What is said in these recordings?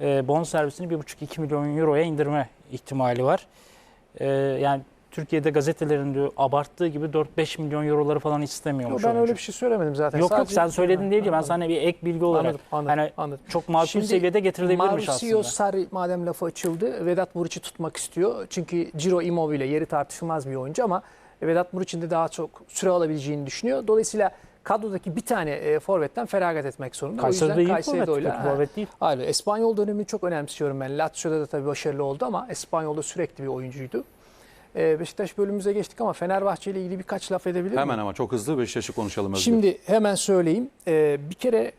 e, bon servisini 1,5-2 milyon euroya indirme ihtimali var. E, yani Türkiye'de gazetelerin diyor abarttığı gibi 4-5 milyon euroları falan Yok, istemiyormuş. ben oyuncu. öyle bir şey söylemedim zaten. Yok yok sen söylediğin değil ki ben Anladım. sana bir ek bilgi olarak Anladım, anladım, hani anladım. çok makul Şimdi seviyede getirilebilirmiş Mauricio aslında. Sarri madem lafı açıldı Vedat Muriç'i tutmak istiyor. Çünkü Ciro Immobile yeri tartışılmaz bir oyuncu ama Vedat Muriç'in de daha çok süre alabileceğini düşünüyor. Dolayısıyla kadrodaki bir tane e, forvetten feragat etmek zorunda. Kayseri'de o yüzden iyi Kayseri'de forvet, öyle. forvet değil. Hayır, Espanyol dönemini çok önemsiyorum ben. Lazio'da da tabii başarılı oldu ama Espanyol'da sürekli bir oyuncuydu. Ee, Beşiktaş bölümümüze geçtik ama Fenerbahçe ile ilgili birkaç laf edebilir miyim? Hemen ama çok hızlı Beşiktaş'ı konuşalım Özgür. Şimdi hemen söyleyeyim. Ee, bir kere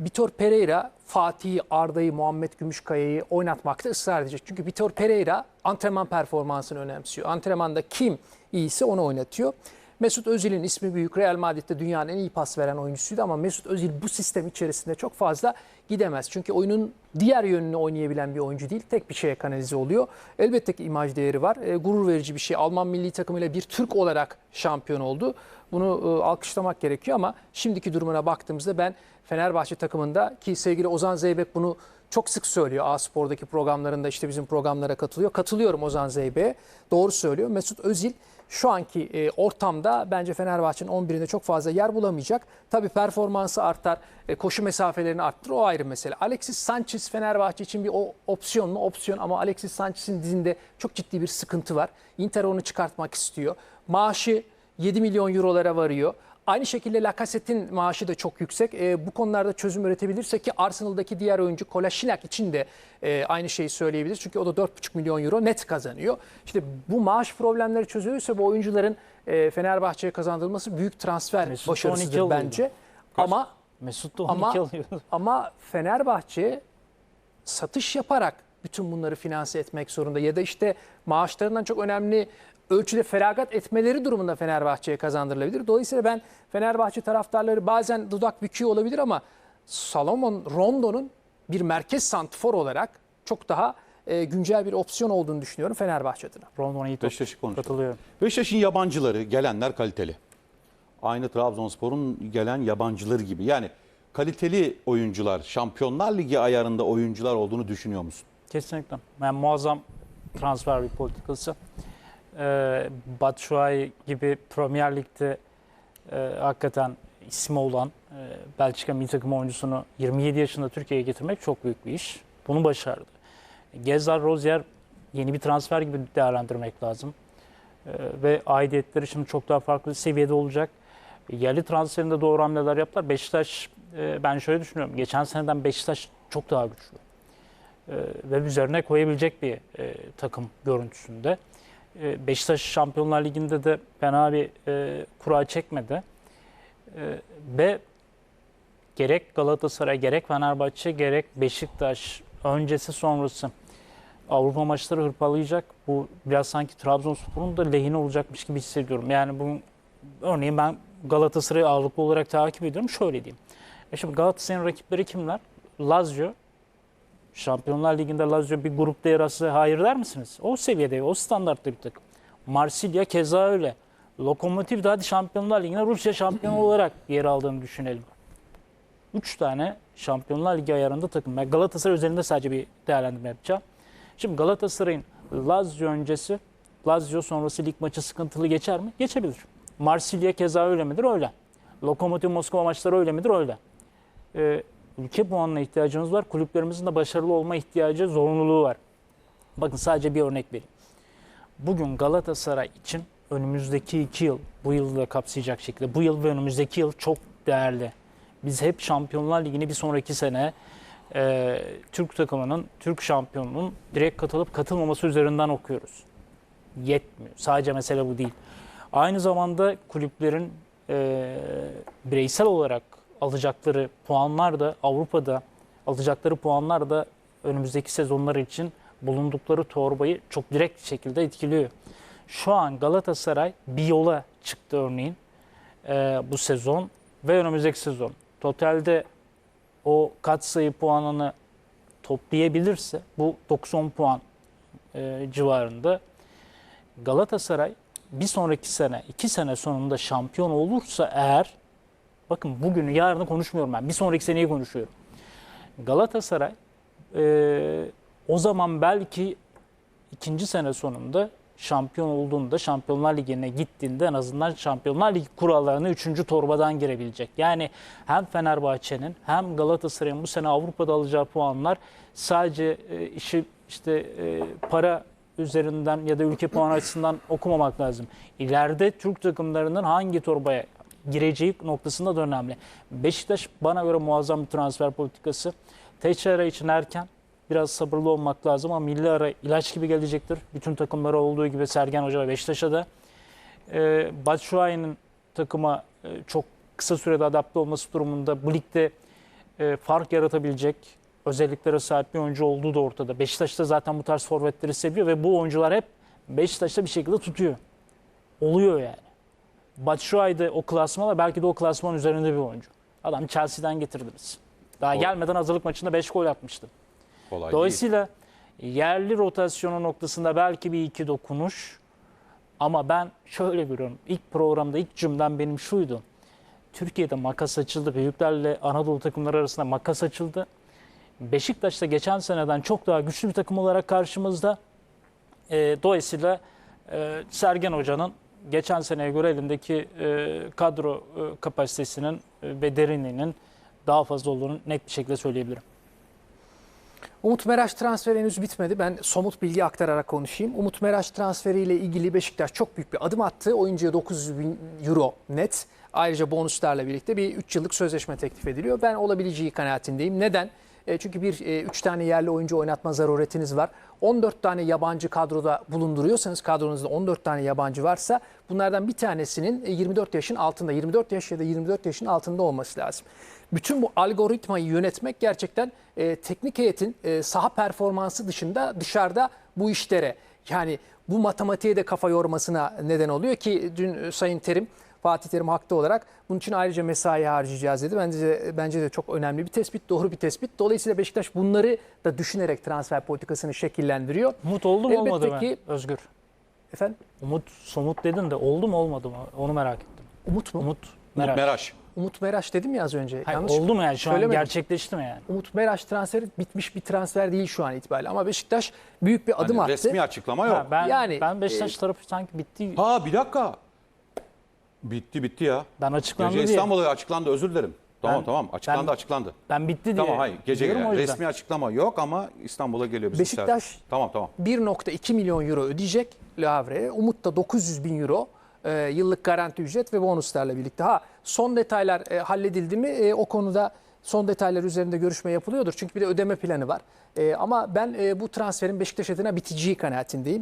Vitor Pereira Fatih'i, Arda'yı, Muhammed Gümüşkaya'yı oynatmakta ısrar edecek. Çünkü Vitor Pereira antrenman performansını önemsiyor. Antrenmanda kim iyiyse onu oynatıyor. Mesut Özil'in ismi büyük. Real Madrid'de dünyanın en iyi pas veren oyuncusuydu ama Mesut Özil bu sistem içerisinde çok fazla gidemez. Çünkü oyunun diğer yönünü oynayabilen bir oyuncu değil. Tek bir şeye kanalize oluyor. Elbette ki imaj değeri var. E, gurur verici bir şey. Alman milli takımıyla bir Türk olarak şampiyon oldu. Bunu e, alkışlamak gerekiyor ama şimdiki durumuna baktığımızda ben Fenerbahçe takımında ki sevgili Ozan Zeybek bunu çok sık söylüyor. A-Spor'daki programlarında işte bizim programlara katılıyor. Katılıyorum Ozan Zeybek'e. Doğru söylüyor. Mesut Özil şu anki e, ortamda bence Fenerbahçe'nin 11'inde çok fazla yer bulamayacak. Tabii performansı artar, e, koşu mesafelerini arttırır o ayrı mesele. Alexis Sanchez Fenerbahçe için bir o opsiyon mu? Opsiyon ama Alexis Sanchez'in dizinde çok ciddi bir sıkıntı var. Inter onu çıkartmak istiyor. Maaşı 7 milyon eurolara varıyor. Aynı şekilde Lacazette'in maaşı da çok yüksek. E, bu konularda çözüm üretebilirse ki Arsenal'daki diğer oyuncu Kolasinac için de e, aynı şeyi söyleyebiliriz. Çünkü o da 4,5 milyon euro net kazanıyor. İşte bu maaş problemleri çözülürse bu oyuncuların e, Fenerbahçe'ye kazandırılması büyük transfer Mesut da 12 başarısıdır bence. Ama Mesut da 12 ama alıyor. ama Fenerbahçe satış yaparak bütün bunları finanse etmek zorunda ya da işte maaşlarından çok önemli ölçüde feragat etmeleri durumunda Fenerbahçe'ye kazandırılabilir. Dolayısıyla ben Fenerbahçe taraftarları bazen dudak büküyor olabilir ama Salomon Rondo'nun bir merkez santifor olarak çok daha e, güncel bir opsiyon olduğunu düşünüyorum Fenerbahçe adına. Rondon iyi top. Beşiktaş'ı konuşalım. Katılıyorum. Beşiktaş'ın yabancıları, gelenler kaliteli. Aynı Trabzonspor'un gelen yabancıları gibi. Yani kaliteli oyuncular, Şampiyonlar Ligi ayarında oyuncular olduğunu düşünüyor musun? Kesinlikle. Yani muazzam transfer bir politikası. Ee, Batshuayi gibi Premier Lig'de e, hakikaten ismi olan e, Belçika milli takım oyuncusunu 27 yaşında Türkiye'ye getirmek çok büyük bir iş. Bunu başardı. Gezal Rozier yeni bir transfer gibi değerlendirmek lazım. Ee, ve aidiyetleri şimdi çok daha farklı seviyede olacak. Yerli transferinde doğru hamleler yaptılar. Beşiktaş e, ben şöyle düşünüyorum. Geçen seneden Beşiktaş çok daha güçlü. E, ve üzerine koyabilecek bir e, takım görüntüsünde. E, Beşiktaş Şampiyonlar Ligi'nde de fena bir e, kura çekmedi. E, ve gerek Galatasaray, gerek Fenerbahçe, gerek Beşiktaş öncesi sonrası Avrupa maçları hırpalayacak. Bu biraz sanki Trabzonspor'un da lehine olacakmış gibi hissediyorum. Yani bu örneğin ben Galatasaray'ı ağırlıklı olarak takip ediyorum. Şöyle diyeyim. E şimdi Galatasaray'ın rakipleri kimler? Lazio. Şampiyonlar Ligi'nde Lazio bir grupta yer alsa hayır der misiniz? O seviyede, o standartta bir takım. Marsilya keza öyle. Lokomotiv de hadi Şampiyonlar Ligi'nde Rusya şampiyonu olarak yer aldığını düşünelim. Üç tane Şampiyonlar Ligi ayarında takım. Ben Galatasaray üzerinde sadece bir değerlendirme yapacağım. Şimdi Galatasaray'ın Lazio öncesi, Lazio sonrası lig maçı sıkıntılı geçer mi? Geçebilir. Marsilya keza öyle midir? Öyle. Lokomotiv Moskova maçları öyle midir? Öyle. Ee, ülke puanına ihtiyacımız var. Kulüplerimizin de başarılı olma ihtiyacı, zorunluluğu var. Bakın sadece bir örnek vereyim. Bugün Galatasaray için önümüzdeki iki yıl, bu yılı da kapsayacak şekilde, bu yıl ve önümüzdeki yıl çok değerli. Biz hep Şampiyonlar Ligi'ni bir sonraki sene e, Türk takımının, Türk şampiyonunun direkt katılıp katılmaması üzerinden okuyoruz. Yetmiyor. Sadece mesele bu değil. Aynı zamanda kulüplerin e, bireysel olarak alacakları puanlar da Avrupa'da alacakları puanlar da önümüzdeki sezonlar için bulundukları torbayı çok direkt şekilde etkiliyor. Şu an Galatasaray bir yola çıktı örneğin e, bu sezon ve önümüzdeki sezon. Totalde o katsayı puanını toplayabilirse bu 90 puan e, civarında Galatasaray bir sonraki sene, iki sene sonunda şampiyon olursa eğer bakın bugünü yarını konuşmuyorum ben. Bir sonraki seneyi konuşuyorum. Galatasaray Ee, o zaman belki ikinci sene sonunda şampiyon olduğunda Şampiyonlar Ligi'ne gittiğinde en azından Şampiyonlar Ligi kurallarına 3. torbadan girebilecek. Yani hem Fenerbahçe'nin hem Galatasaray'ın bu sene Avrupa'da alacağı puanlar sadece e, işi işte e, para üzerinden ya da ülke puanı açısından okumamak lazım. İleride Türk takımlarının hangi torbaya gireceği noktasında da önemli. Beşiktaş bana göre muazzam bir transfer politikası. Teixeira için erken biraz sabırlı olmak lazım ama milli ara ilaç gibi gelecektir. Bütün takımlara olduğu gibi Sergen Hoca Beşiktaş'a da. Ee, Batshuayi'nin takıma e, çok kısa sürede adapte olması durumunda bu ligde e, fark yaratabilecek özelliklere sahip bir oyuncu olduğu da ortada. Beşiktaş'ta zaten bu tarz forvetleri seviyor ve bu oyuncular hep Beşiktaş'ta bir şekilde tutuyor. Oluyor yani. Batshuayi de o klasmana belki de o klasman üzerinde bir oyuncu. Adam Chelsea'den getirdiniz. Daha Doğru. gelmeden hazırlık maçında 5 gol atmıştı. Kolay değil. Dolayısıyla yerli rotasyonu noktasında belki bir iki dokunuş ama ben şöyle görüyorum. İlk programda ilk cümlem benim şuydu. Türkiye'de makas açıldı. Büyüklerle Anadolu takımları arasında makas açıldı. Beşiktaş da geçen seneden çok daha güçlü bir takım olarak karşımızda. E, dolayısıyla e, Sergen Hoca'nın geçen seneye göre elindeki e, kadro e, kapasitesinin e, ve derinliğinin daha fazla olduğunu net bir şekilde söyleyebilirim. Umut Meraş transferi henüz bitmedi. Ben somut bilgi aktararak konuşayım. Umut Meraş transferiyle ilgili Beşiktaş çok büyük bir adım attı. Oyuncuya 900 bin euro net. Ayrıca bonuslarla birlikte bir 3 yıllık sözleşme teklif ediliyor. Ben olabileceği kanaatindeyim. Neden? E, Çünkü bir 3 tane yerli oyuncu oynatma zaruretiniz var. 14 tane yabancı kadroda bulunduruyorsanız kadronuzda 14 tane yabancı varsa bunlardan bir tanesinin e, 24 yaşın altında 24 yaş ya da 24 yaşın altında olması lazım. Bütün bu algoritmayı yönetmek gerçekten e, teknik heyetin e, saha performansı dışında dışarıda bu işlere yani bu matematiğe de kafa yormasına neden oluyor ki dün e, Sayın Terim Fatih Terim haklı olarak bunun için ayrıca mesai harcayacağız dedi. Bence de, bence de çok önemli bir tespit, doğru bir tespit. Dolayısıyla Beşiktaş bunları da düşünerek transfer politikasını şekillendiriyor. Umut oldu mu Elbette olmadı mı ki- Özgür? Efendim Umut somut dedin de oldu mu olmadı mı? Onu merak ettim. Umut mu? Umut Umut Meraş. Meraş. Umut Meraş dedim ya az önce. Hayır, Yanlış oldu mu yani şu an gerçekleşti mi yani? Umut Meraş transferi bitmiş bir transfer değil şu an itibariyle. Ama Beşiktaş büyük bir adım Hani attı. resmi açıklama yok. Ha, ben Yani, ben Beşiktaş e, tarafı sanki bitti. Ha bir dakika. Bitti bitti ya. Ben açıklandı Gece diye. İstanbul'a açıklandı özür dilerim. Tamam Ben- tamam açıklandı ben- açıklandı. Ben bitti diye. Tamam hayır gece diyorum gelen o yüzden. resmi açıklama yok ama İstanbul'a geliyor bizim Beşiktaş- servis. Tamam tamam. 1.2 milyon euro ödeyecek Le Havre'ye. Umut da 900 bin euro e, yıllık garanti ücret ve bonuslarla birlikte. Ha son detaylar e, halledildi mi? E, o konuda son detaylar üzerinde görüşme yapılıyordur. Çünkü bir de ödeme planı var. E, ama ben e, bu transferin Beşiktaş adına biteceği kanaatindeyim.